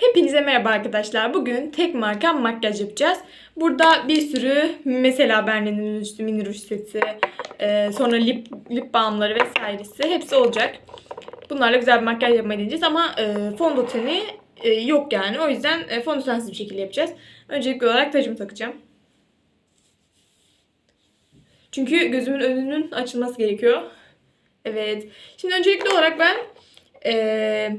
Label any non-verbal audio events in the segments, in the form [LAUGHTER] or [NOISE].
Hepinize merhaba arkadaşlar. Bugün tek marka makyaj yapacağız. Burada bir sürü mesela Berlin'in üstü mini ruj seti, e, sonra lip, lip balmları vesairesi hepsi olacak. Bunlarla güzel bir makyaj yapmayı deneyeceğiz ama e, fondöteni e, yok yani. O yüzden e, fondötensiz bir şekilde yapacağız. Öncelikli olarak tacımı takacağım. Çünkü gözümün önünün açılması gerekiyor. Evet. Şimdi öncelikli olarak ben e,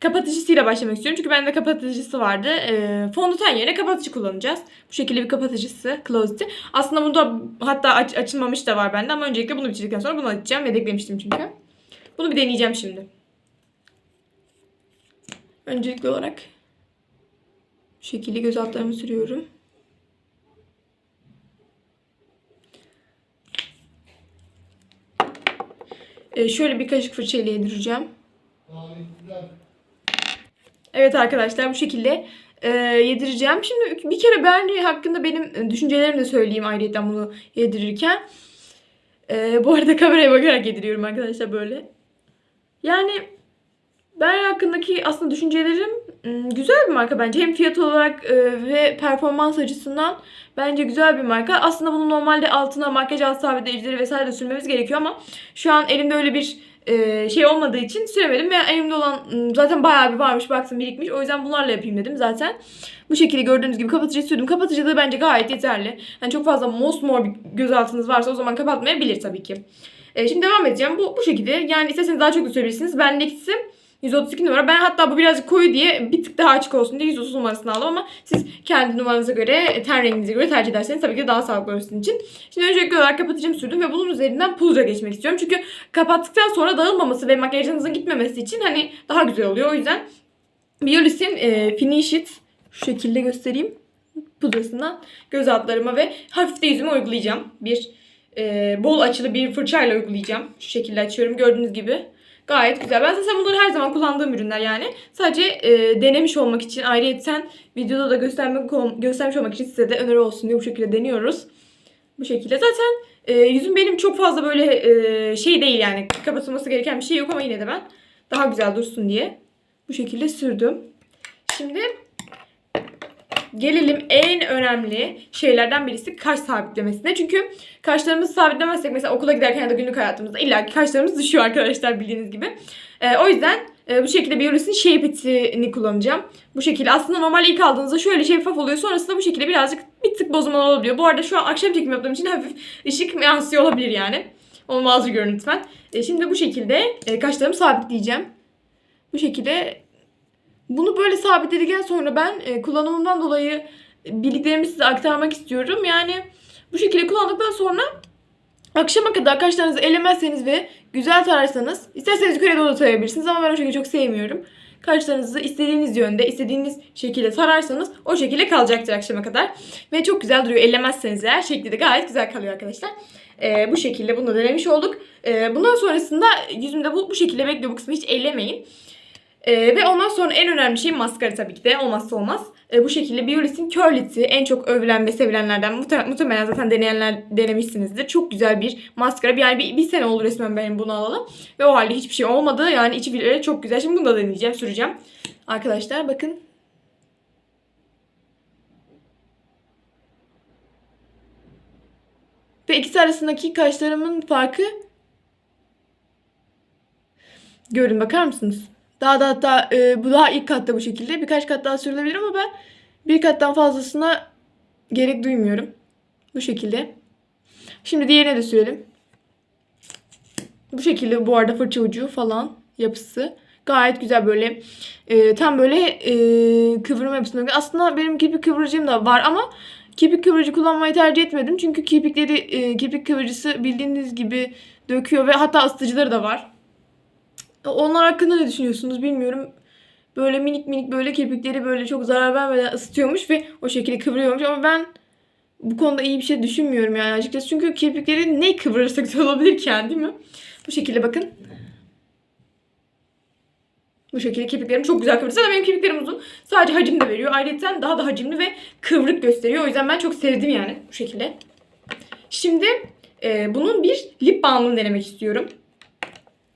kapatıcısıyla başlamak istiyorum. Çünkü bende kapatıcısı vardı. E, fondöten yerine kapatıcı kullanacağız. Bu şekilde bir kapatıcısı. Closet'i. Aslında bunda hatta aç, açılmamış da var bende ama öncelikle bunu bitirdikten sonra bunu açacağım. Yedeklemiştim çünkü. Bunu bir deneyeceğim şimdi. Öncelikli olarak bu şekilde göz altlarımı sürüyorum. E, şöyle bir kaşık fırçayla yedireceğim. Evet arkadaşlar bu şekilde e, yedireceğim. Şimdi bir kere Bernie hakkında benim düşüncelerimi de söyleyeyim ayrıca bunu yedirirken. E, bu arada kameraya bakarak yediriyorum arkadaşlar böyle. Yani Bernie hakkındaki aslında düşüncelerim güzel bir marka bence. Hem fiyat olarak e, ve performans açısından bence güzel bir marka. Aslında bunu normalde altına makyaj alt sabitleyicileri vesaire de sürmemiz gerekiyor ama şu an elimde öyle bir e, şey olmadığı için süremedim. Ve elimde olan ım, zaten bayağı bir varmış baktım birikmiş. O yüzden bunlarla yapayım dedim zaten. Bu şekilde gördüğünüz gibi kapatıcı sürdüm. Kapatıcı da bence gayet yeterli. Yani çok fazla mosmor bir göz altınız varsa o zaman kapatmayabilir tabii ki. E, şimdi devam edeceğim. Bu, bu şekilde. Yani isterseniz daha çok da sürebilirsiniz. Bendekisi 132 numara. Ben hatta bu birazcık koyu diye bir tık daha açık olsun diye 130 numarasını aldım ama siz kendi numaranıza göre, ten renginize göre tercih ederseniz tabii ki daha sağlıklı olur sizin için. Şimdi öncelikli olarak kapatıcımı sürdüm ve bunun üzerinden pudra geçmek istiyorum. Çünkü kapattıktan sonra dağılmaması ve makyajınızın gitmemesi için hani daha güzel oluyor. O yüzden Biolis'in e, Finish It şu şekilde göstereyim pudrasından göz altlarıma ve hafif de yüzüme uygulayacağım. Bir e, bol açılı bir fırçayla uygulayacağım. Şu şekilde açıyorum gördüğünüz gibi. Gayet güzel. Ben zaten bunları her zaman kullandığım ürünler yani. Sadece e, denemiş olmak için ayrıyeten videoda da göstermek göstermiş olmak için size de öneri olsun diye bu şekilde deniyoruz. Bu şekilde. Zaten e, yüzüm benim çok fazla böyle e, şey değil yani. Kapatılması gereken bir şey yok ama yine de ben daha güzel dursun diye bu şekilde sürdüm. Şimdi gelelim en önemli şeylerden birisi kaş sabitlemesine. Çünkü kaşlarımızı sabitlemezsek mesela okula giderken ya da günlük hayatımızda illa ki kaşlarımız düşüyor arkadaşlar bildiğiniz gibi. Ee, o yüzden e, bu şekilde Biolis'in Shape It'ini kullanacağım. Bu şekilde aslında normal ilk aldığınızda şöyle şeffaf oluyor. Sonrasında bu şekilde birazcık bir tık bozulmalar olabiliyor. Bu arada şu an akşam çekim yaptığım için [LAUGHS] hafif ışık yansıyor olabilir yani. Onu mazur görün lütfen. E, şimdi bu şekilde e, kaşlarımı sabitleyeceğim. Bu şekilde bunu böyle sabitledikten sonra ben e, kullanımımdan dolayı bildiklerimi size aktarmak istiyorum. Yani bu şekilde kullandıktan sonra akşama kadar kaşlarınızı elemezseniz ve güzel tararsanız isterseniz yukarıya doğru tarayabilirsiniz ama ben o şekilde çok sevmiyorum. Kaşlarınızı istediğiniz yönde, istediğiniz şekilde sararsanız o şekilde kalacaktır akşama kadar. Ve çok güzel duruyor. Ellemezseniz eğer şekli de gayet güzel kalıyor arkadaşlar. Ee, bu şekilde bunu da denemiş olduk. Ee, bundan sonrasında yüzümde bu, bu şekilde bekliyor. Bu kısmı hiç ellemeyin. Ee, ve ondan sonra en önemli şey maskara tabii ki de olmazsa olmaz. Ee, bu şekilde Biolis'in Curlit'i en çok övülen ve sevilenlerden muhtemelen, muhtemelen zaten deneyenler denemişsinizdir. Çok güzel bir maskara. Yani bir, bir sene oldu resmen benim bunu alalı. Ve o halde hiçbir şey olmadı. Yani içi bile çok güzel. Şimdi bunu da deneyeceğim, süreceğim. Arkadaşlar bakın. Ve ikisi arasındaki kaşlarımın farkı görün bakar mısınız? Daha da hatta e, bu daha ilk katta bu şekilde. Birkaç kat daha sürülebilir ama ben bir kattan fazlasına gerek duymuyorum. Bu şekilde. Şimdi diğerine de sürelim. Bu şekilde bu arada fırça ucu falan yapısı. Gayet güzel böyle e, tam böyle e, kıvırma yapısında. Aslında benim kirpik kıvırıcım da var ama kirpik kıvırıcı kullanmayı tercih etmedim. Çünkü kirpikleri e, kirpik kıvırıcısı bildiğiniz gibi döküyor ve hatta ısıtıcıları da var. Onlar hakkında ne düşünüyorsunuz bilmiyorum. Böyle minik minik böyle kirpikleri böyle çok zarar vermeden ısıtıyormuş ve o şekilde kıvırıyormuş ama ben bu konuda iyi bir şey düşünmüyorum yani açıkçası. Çünkü kirpikleri ne kıvırırsa güzel olabilir ki yani değil mi? Bu şekilde bakın. Bu şekilde kirpiklerim çok güzel kıvırdı. Zaten benim kirpiklerim uzun. Sadece hacim de veriyor. Ayrıca daha da hacimli ve kıvrık gösteriyor. O yüzden ben çok sevdim yani bu şekilde. Şimdi e, bunun bir lip balmını denemek istiyorum.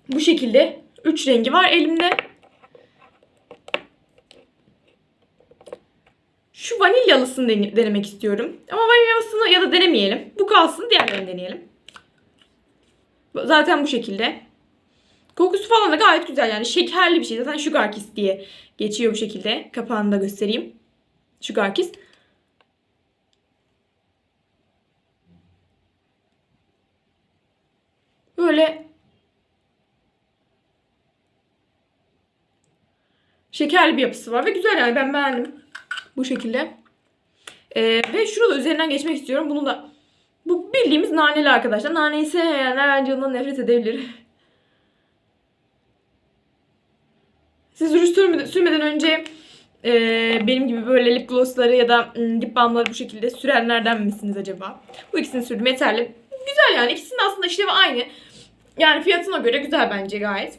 Bu şekilde 3 rengi var elimde. vanilyalısını dene- denemek istiyorum. Ama vanilyalısını ya da denemeyelim. Bu kalsın diğerlerini deneyelim. Zaten bu şekilde. Kokusu falan da gayet güzel yani şekerli bir şey. Zaten sugar kiss diye geçiyor bu şekilde. Kapağını da göstereyim. Sugar kiss. Böyle şekerli bir yapısı var ve güzel yani ben beğendim. Bu şekilde. Ee, ve şurada üzerinden geçmek istiyorum. Bunu da bu bildiğimiz naneli arkadaşlar. Naneyi sevmeyenler bence ondan nefret edebilir. [LAUGHS] Siz ruj sürmeden, önce e, benim gibi böyle lip glossları ya da mm, lip balmları bu şekilde sürenlerden misiniz acaba? Bu ikisini sürdüm yeterli. Güzel yani ikisinin aslında işlevi aynı. Yani fiyatına göre güzel bence gayet.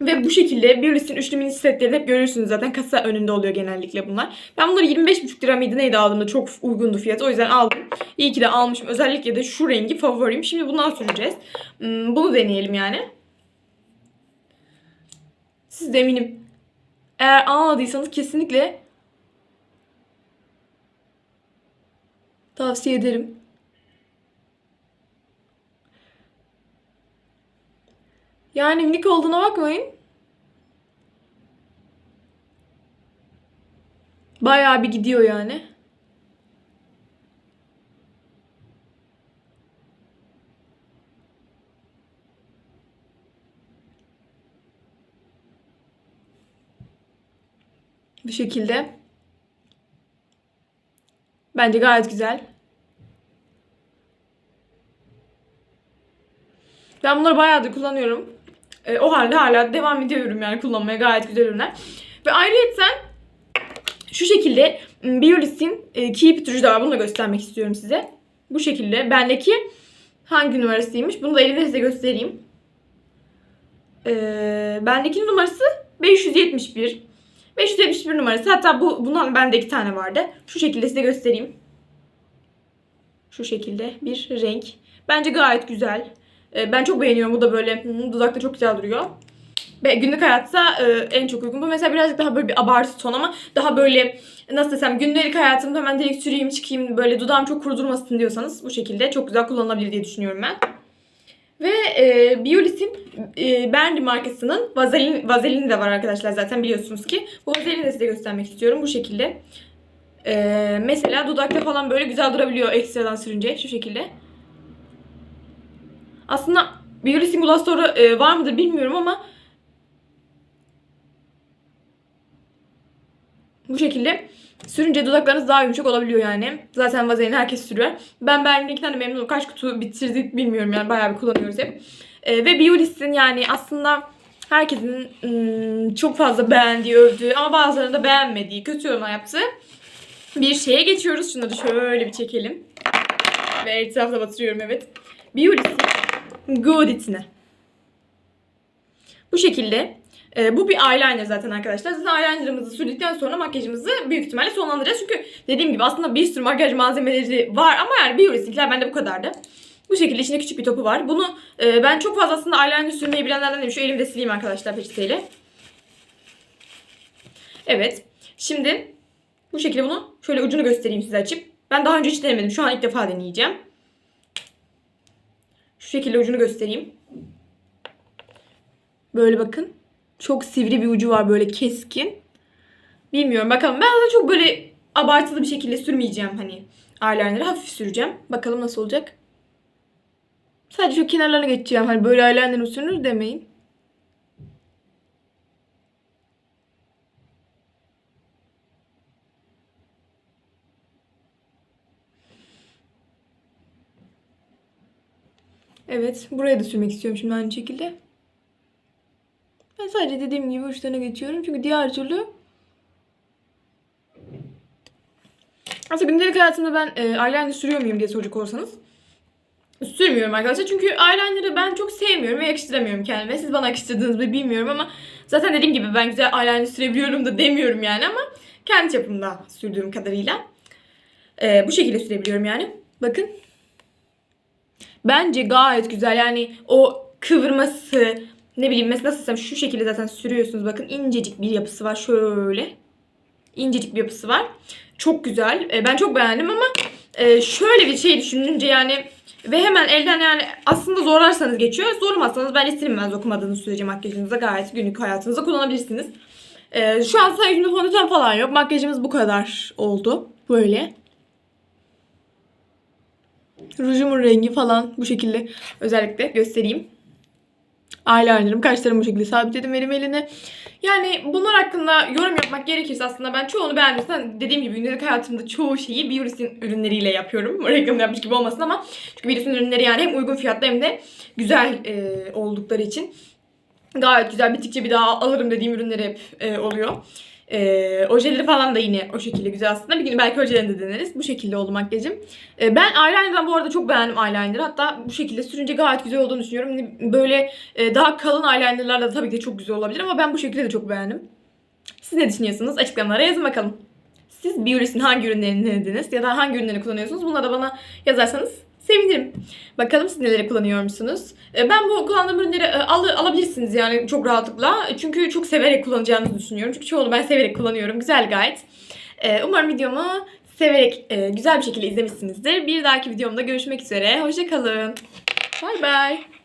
Ve bu şekilde Biolis'in üçlü mini setleri hep görürsünüz zaten kasa önünde oluyor genellikle bunlar. Ben bunları 25,5 lira mıydı neydi aldığımda çok uygundu fiyatı o yüzden aldım. İyi ki de almışım özellikle de şu rengi favorim. Şimdi bundan süreceğiz. Hmm, Bunu deneyelim yani. Siz de eminim eğer almadıysanız kesinlikle tavsiye ederim. Yani minik olduğuna bakmayın. Bayağı bir gidiyor yani. Bu şekilde. Bence gayet güzel. Ben bunları bayağıdır kullanıyorum. E, o halde hala devam ediyorum yani kullanmaya gayet güzel ürünler. Ve ayrıyeten şu şekilde Biolis'in e, Keep var. Bunu da göstermek istiyorum size. Bu şekilde. Bendeki hangi numarasıymış? Bunu da elimde size göstereyim. E, bendeki numarası 571. 571 numarası. Hatta bu bundan bende iki tane vardı. Şu şekilde size göstereyim. Şu şekilde bir renk. Bence gayet güzel. E, ben çok beğeniyorum. Bu da böyle dudakta çok güzel duruyor. Ve günlük hayatta e, en çok uygun. Bu mesela birazcık daha böyle bir abartı ton ama daha böyle nasıl desem gündelik hayatımda hemen direkt süreyim çıkayım böyle dudağım çok kuru durmasın diyorsanız bu şekilde çok güzel kullanılabilir diye düşünüyorum ben. Ve e, Biolis'in e, Berndi markasının vazelin, vazelini de var arkadaşlar zaten biliyorsunuz ki. Bu vazelini de size göstermek istiyorum bu şekilde. E, mesela dudakta falan böyle güzel durabiliyor ekstradan sürünce şu şekilde. Aslında Biolis'in Glass Store'u e, var mıdır bilmiyorum ama bu şekilde sürünce dudaklarınız daha yumuşak olabiliyor yani. Zaten vazelini herkes sürüyor. Ben Berlin'dekinden de memnunum. Kaç kutu bitirdik bilmiyorum yani bayağı bir kullanıyoruz hep. E, ve Biolis'in yani aslında herkesin ım, çok fazla beğendiği, övdüğü ama bazılarının da beğenmediği, kötü yorumlar yaptığı bir şeye geçiyoruz. Şunları şöyle bir çekelim. Ve etrafta batırıyorum evet. Biolis'in Godit'ine. Bu şekilde. e, bu bir eyeliner zaten arkadaşlar. Zaten eyelinerımızı sürdükten sonra makyajımızı büyük ihtimalle sonlandıracağız. Çünkü dediğim gibi aslında bir sürü makyaj malzemeleri var ama yani Biolis'inkiler bende bu kadardı. Bu şekilde içinde küçük bir topu var. Bunu e, ben çok fazla aslında eyeliner sürmeyi bilenlerden değilim. Şu elimde sileyim arkadaşlar peçeteyle. Evet. Şimdi bu şekilde bunu şöyle ucunu göstereyim size açıp. Ben daha önce hiç denemedim. Şu an ilk defa deneyeceğim. Şu şekilde ucunu göstereyim. Böyle bakın. Çok sivri bir ucu var böyle keskin. Bilmiyorum bakalım. Ben de çok böyle abartılı bir şekilde sürmeyeceğim hani eyeliner'ı hafif süreceğim. Bakalım nasıl olacak. Sadece şu kenarlarına geçeceğim. Hani böyle eyeliner sürünür demeyin. Evet. Buraya da sürmek istiyorum şimdi aynı şekilde. Ben sadece dediğim gibi uçlarına geçiyorum. Çünkü diğer türlü aslında gündelik hayatımda ben e, eyeliner sürüyor muyum diye soracak olursanız. Sürmüyorum arkadaşlar. Çünkü eyeliner'ı ben çok sevmiyorum ve yakıştıramıyorum kendime. Siz bana yakıştırdınız mı bilmiyorum ama zaten dediğim gibi ben güzel eyeliner sürebiliyorum da demiyorum yani ama kendi çapımda sürdüğüm kadarıyla. E, bu şekilde sürebiliyorum yani. Bakın. Bence gayet güzel. Yani o kıvırması ne bileyim mesela nasıl desem şu şekilde zaten sürüyorsunuz. Bakın incecik bir yapısı var şöyle. İncecik bir yapısı var. Çok güzel. E, ben çok beğendim ama e, şöyle bir şey düşününce yani ve hemen elden yani aslında zorlarsanız geçiyor. Zorlamazsanız bence silinmez okumadığınız sürece makyajınıza gayet günlük hayatınızda kullanabilirsiniz. E, şu an sadece fondöten falan yok. Makyajımız bu kadar oldu. Böyle. Rujumun rengi falan bu şekilde özellikle göstereyim. Eyelinerım, kaşlarımı bu şekilde sabitledim elim eline. Yani bunlar hakkında yorum yapmak gerekirse aslında ben çoğunu beğendim. Dediğim gibi gündelik hayatımda çoğu şeyi Biolis'in ürünleriyle yapıyorum. Reklam yapmış gibi olmasın ama çünkü Biolis'in ürünleri yani hem uygun fiyatlı hem de güzel e, oldukları için gayet güzel. Bittikçe bir daha alırım dediğim ürünler hep e, oluyor. E, ojeleri falan da yine o şekilde güzel aslında. Bir gün belki ojelerini de deneriz. Bu şekilde oldu makyajım. E, ben eyeliner'dan bu arada çok beğendim eyeliner'ı. Hatta bu şekilde sürünce gayet güzel olduğunu düşünüyorum. Böyle e, daha kalın eyeliner'lar da tabii ki de çok güzel olabilir ama ben bu şekilde de çok beğendim. Siz ne düşünüyorsunuz? Açıklamalara yazın bakalım. Siz Biolis'in hangi ürünlerini denediniz ya da hangi ürünleri kullanıyorsunuz? Bunları da bana yazarsanız sevinirim. Bakalım siz neleri kullanıyormuşsunuz? E, Ben bu kullandığım ürünleri e, al, alabilirsiniz yani çok rahatlıkla. Çünkü çok severek kullanacağınızı düşünüyorum. Çünkü çoğunu ben severek kullanıyorum. Güzel gayet. E, Umarım videomu severek e, güzel bir şekilde izlemişsinizdir. Bir dahaki videomda görüşmek üzere. Hoşçakalın. Bay bay.